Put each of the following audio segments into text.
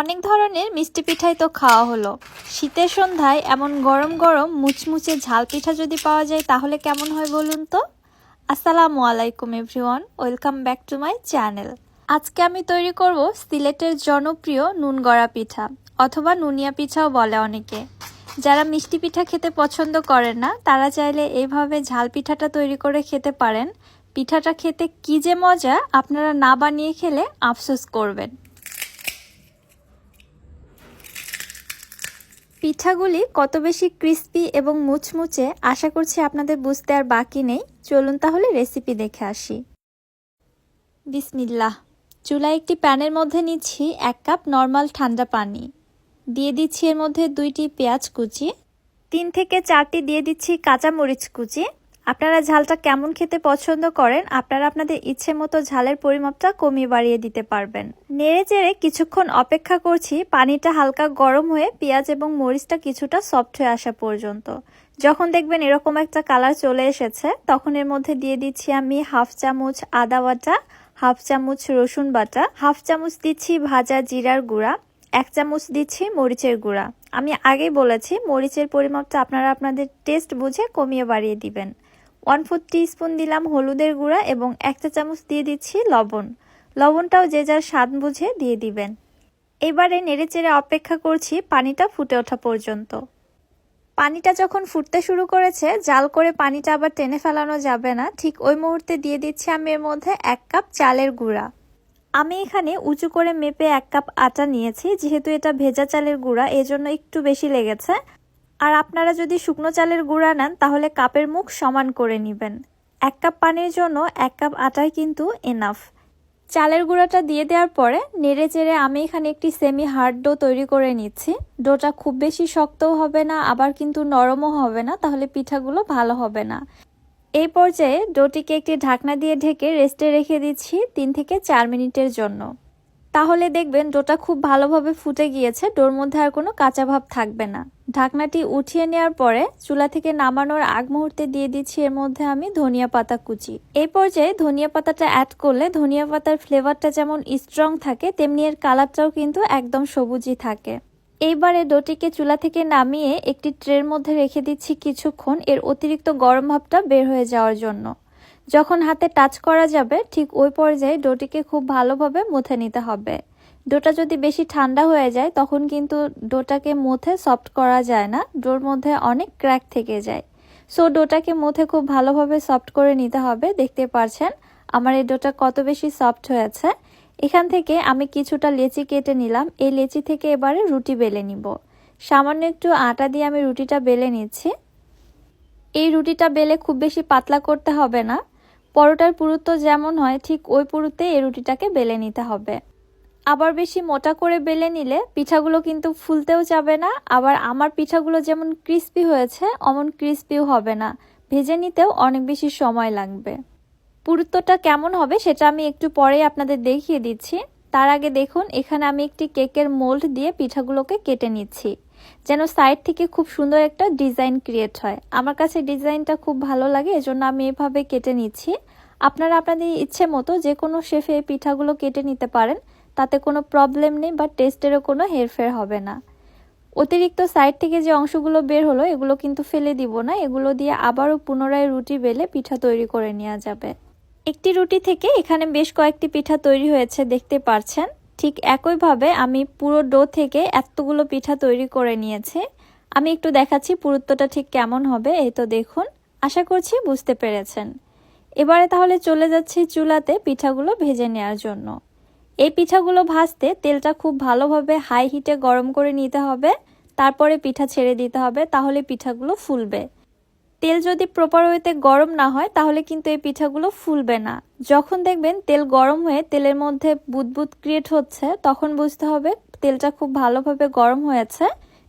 অনেক ধরনের মিষ্টি পিঠাই তো খাওয়া হলো। শীতের সন্ধ্যায় এমন গরম গরম মুচমুচে ঝাল পিঠা যদি পাওয়া যায়, তাহলে কেমন হয় বলুন তো? আসসালামু আলাইকুম, everyone. Welcome back to my channel. আজকে আমি তৈরি করব সিলেটের জনপ্রিয় নুন গড়া পিঠা, অথবা নুনিয়া পিঠাও বলে অনেকে। যারা মিষ্টি পিঠা খেতে পছন্দ করেন না, তারা চাইলে এইভাবে ঝাল পিঠাটা তৈরি করে খেতে পারেন। পিঠাটা খেতে কী যে মজা, আপনারা না বানিয়ে খেলে আফসোস করবেন। পিঠাগুলি কত বেশি ক্রিস্পি এবং মুচমুচে, আশা করছি আপনাদের বুঝতে আর বাকি নেই। চলুন তাহলে রেসিপি দেখে আসি। বিসমিল্লাহ। চুলায় একটি প্যানের মধ্যে নিচ্ছি এক কাপ নর্মাল ঠান্ডা পানি। দিয়ে দিচ্ছি এর মধ্যে দুইটি পেঁয়াজ কুচি। তিন থেকে চারটি দিয়ে দিচ্ছি কাঁচামরিচ কুচি। আপনারা ঝালটা কেমন খেতে পছন্দ করেন, আপনারা আপনাদের ইচ্ছে মতো ঝালের পরিমাপটা কমিয়ে বাড়িয়ে দিতে পারবেন। নেড়ে চেড়ে কিছুক্ষণ অপেক্ষা করছি, পানিটা হালকা গরম হয়ে পেঁয়াজ এবং মরিচটা কিছুটা সফট হয়ে আসা পর্যন্ত। যখন দেখবেন এরকম একটা কালার চলে এসেছে, তখন এর মধ্যে দিয়ে দিচ্ছি আমি হাফ চামচ আদা বাটা, হাফ চামচ রসুন বাটা, হাফ চামচ দিচ্ছি ভাজা জিরার গুঁড়া, এক চামচ দিচ্ছি মরিচের গুঁড়া। আমি আগেই বলেছি, মরিচের পরিমাপটা আপনারা আপনাদের টেস্ট বুঝে কমিয়ে বাড়িয়ে দিবেন। ওয়ান ফোর স্পুন দিলাম হলুদের গুঁড়া এবং একটা চামচ দিয়ে দিচ্ছি লবণ। লবণটাও যে যার স্বাদ বুঝে দিয়ে দিবেন। এবারে নেড়েচেড়ে অপেক্ষা করছি পানিটা ফুটে ওঠা পর্যন্ত। পানিটা যখন ফুটতে শুরু করেছে, জাল করে পানিটা আবার টেনে ফেলানো যাবে না। ঠিক ওই মুহূর্তে দিয়ে দিচ্ছি আমি এর মধ্যে এক কাপ চালের গুঁড়া। আমি এখানে উঁচু করে মেপে এক কাপ আটা নিয়েছি, যেহেতু এটা ভেজা চালের গুঁড়া, এজন্য একটু বেশি লেগেছে। আর আপনারা যদি শুকনো চালের গুঁড়া নেন, তাহলে কাপের মুখ সমান করে নেবেন। এক কাপ পানির জন্য এক কাপ আটাই কিন্তু এনাফ চালের গুঁড়াটা দিয়ে দেওয়ার পরে নেড়ে চেড়ে আমি এখানে একটি সেমি হার্ড ডো তৈরি করে নিচ্ছি। ডোটা খুব বেশি শক্তও হবে না, আবার কিন্তু নরমও হবে না, তাহলে পিঠাগুলো ভালো হবে না। এই পর্যায়ে ডোটিকে একটি ঢাকনা দিয়ে ঢেকে রেস্টে রেখে দিচ্ছি তিন থেকে চার মিনিটের জন্য। তাহলে দেখবেন ডোটা খুব ভালোভাবে ফুটে গিয়েছে ডোর মধ্যে আর কোনো কাঁচা ভাব থাকবে না। ঢাকনাটি উঠিয়ে নেওয়ার পরে চুলা থেকে নামানোর আগ মুহূর্তে দিয়ে দিচ্ছি এর মধ্যে আমি ধনিয়া পাতা কুচি। এই পর্যায়ে ধনিয়া পাতাটা অ্যাড করলে ধনিয়া পাতার ফ্লেভারটা যেমন স্ট্রং থাকে, তেমনি এর কালারটাও কিন্তু একদম সবুজই থাকে। এইবারে ডোটিকে চুলা থেকে নামিয়ে একটি ট্রের মধ্যে রেখে দিচ্ছি কিছুক্ষণ, এর অতিরিক্ত গরম ভাবটা বের হয়ে যাওয়ার জন্য। যখন হাতে টাচ করা যাবে, ঠিক ওই পর্যায়ে ডোটিকে খুব ভালোভাবে মুথে নিতে হবে। ডোটা যদি বেশি ঠান্ডা হয়ে যায়, তখন কিন্তু ডোটাকে মুথে সফট করা যায় না। ডোর মধ্যে অনেক ক্র্যাক থেকে যায়। সো, ডোটাকে মুথে খুব ভালোভাবে সফট করে নিতে হবে। দেখতে পারছেন, আমার এই ডোটা কত বেশি সফট হয়েছে। এখান থেকে আমি কিছুটা লেচি কেটে নিলাম। এই লেচি থেকে এবারে রুটি বেলে নিব। সামান্য একটু আটা দিয়ে আমি রুটিটা বেলে নিচ্ছি। এই রুটিটা বেলে খুব বেশি পাতলা করতে হবে না। পরোটার পুরুত্ব যেমন হয়, ঠিক ওই পুরুতে এই রুটিটাকে বেলে নিতে হবে। আবার বেশি মোটা করে বেলে নিলে পিঠাগুলো কিন্তু ফুলতেও যাবে না। আবার আমার পিঠাগুলো যেমন ক্রিস্পি হয়েছে, অমন ক্রিস্পিও হবে না। ভেজে নিতেও অনেক বেশি সময় লাগবে। পুরুত্বটা কেমন হবে সেটা আমি একটু পরেই আপনাদের দেখিয়ে দিচ্ছি। তার আগে দেখুন, এখানে আমি একটি কেকের মোল্ড দিয়ে পিঠাগুলোকে কেটে নিচ্ছি, যেন সাইড থেকে খুব সুন্দর একটা ডিজাইন ক্রিয়েট হয়। আমার কাছে ডিজাইনটা খুব ভালো লাগে, এজন্য আমি এভাবে কেটে নিচ্ছি। আপনারা আপনাদের ইচ্ছে মতো যে কোনো শেফে পিঠাগুলো কেটে নিতে পারেন। তাতে কোনো প্রবলেম নেই বা টেস্টেরও কোনো হেরফের হবে না। অতিরিক্ত সাইড থেকে যে অংশগুলো বের হলো, এগুলো কিন্তু ফেলে দিব না, এগুলো দিয়ে আবারও পুনরায় রুটি বেলে পিঠা তৈরি করে নেওয়া যাবে। একটি রুটি থেকে এখানে বেশ কয়েকটি পিঠা তৈরি হয়েছে, দেখতে পারছেন। ঠিক একইভাবে আমি পুরো ডো থেকে এতগুলো পিঠা তৈরি করে নিয়েছি। আমি একটু দেখাচ্ছি পুরুত্বটা ঠিক কেমন হবে, এই তো দেখুন। আশা করছি বুঝতে পেরেছেন। এবারে তাহলে চলে যাচ্ছি চুলাতে পিঠাগুলো ভেজে নেওয়ার জন্য। এই পিঠাগুলো ভাজতে তেলটা খুব ভালোভাবে হাই হিটে গরম করে নিতে হবে। তারপরে পিঠা ছেড়ে দিতে হবে, তাহলে পিঠাগুলো ফুলবে। তেল যদি প্রপার ওয়েতে গরম না হয়, তাহলে কিন্তু এই পিঠাগুলো ফুলবে না। যখন দেখবেন তেল গরম হয়ে তেলের মধ্যে বুদবুদ ক্রিয়েট হচ্ছে, তখন বুঝতে হবে তেলটা খুব ভালোভাবে গরম হয়েছে।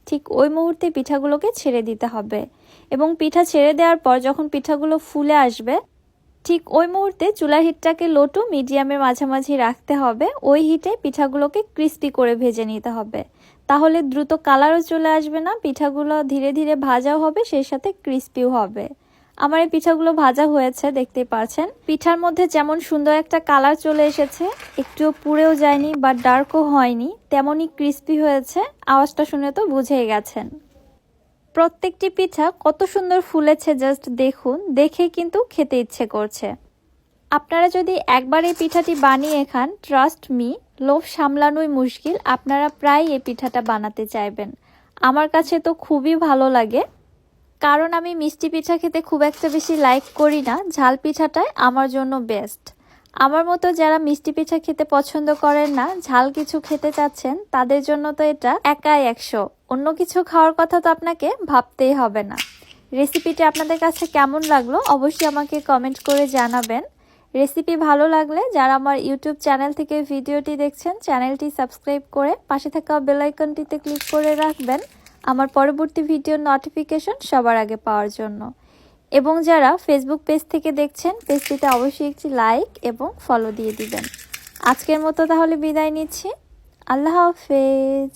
ঠিক ওই মুহূর্তে পিঠাগুলোকে ছেড়ে দিতে হবে। এবং পিঠা ছেড়ে দেওয়ার পর যখন পিঠাগুলো ফুলে আসবে ঠিক ওই মুহূর্তে চুলার হিটটাকে লো টু মিডিয়ামের মাঝামাঝি রাখতে হবে। ওই হিটে পিঠাগুলোকে ক্রিস্পি করে ভেজে নিতে হবে। তাহলে দ্রুত কালারও চলে আসবে না, পিঠাগুলো ধীরে ধীরে ভাজাও হবে, সেই সাথে ক্রিস্পিও হবে। আমার এই পিঠাগুলো ভাজা হয়েছে, দেখতেই পাচ্ছেন পিঠার মধ্যে যেমন সুন্দর একটা কালার চলে এসেছে, একটুও পুড়েও যায়নি বা ডার্কও হয়নি, তেমনই ক্রিস্পি হয়েছে। আওয়াজটা শুনে তো বুঝেই গেছেন। প্রত্যেকটি পিঠা কত সুন্দর ফুলেছে জাস্ট দেখুন। দেখে কিন্তু খেতে ইচ্ছে করছে। আপনারা যদি একবার এই পিঠাটি বানিয়ে খান ট্রাস্ট মি লোভ সামলানোই মুশকিল। আপনারা প্রায় এই পিঠাটা বানাতে চাইবেন। আমার কাছে তো খুবই ভালো লাগে। কারণ আমি মিষ্টি পিঠা খেতে খুব একটা বেশি লাইক করি না। ঝাল পিঠাটাই আমার জন্য বেস্ট আমার মতো যারা মিষ্টি পিঠা খেতে পছন্দ করেন না, ঝাল কিছু খেতে চাচ্ছেন, তাদের জন্য তো এটা একাই একশো। অন্য কিছু খাওয়ার কথা তো আপনাকে ভাবতেই হবে না। রেসিপিটি আপনাদের কাছে কেমন লাগল অবশ্যই আমাকে কমেন্ট করে জানাবেন। রেসিপি ভালো লাগলে যারা আমার ইউটিউব চ্যানেল থেকে ভিডিওটি দেখছেন চ্যানেলটি সাবস্ক্রাইব করে পাশে থাকা বেল আইকনটিতে ক্লিক করে রাখবেন। আমার পরবর্তী ভিডিওর নোটিফিকেশন সবার আগে পাওয়ার জন্য। এবং যারা ফেসবুক পেজ থেকে দেখছেন পেজটিতে অবশ্যই একটি লাইক এবং ফলো দিয়ে দিবেন। আজকের মতো তাহলে বিদায় নিচ্ছি। আল্লাহ হাফেজ।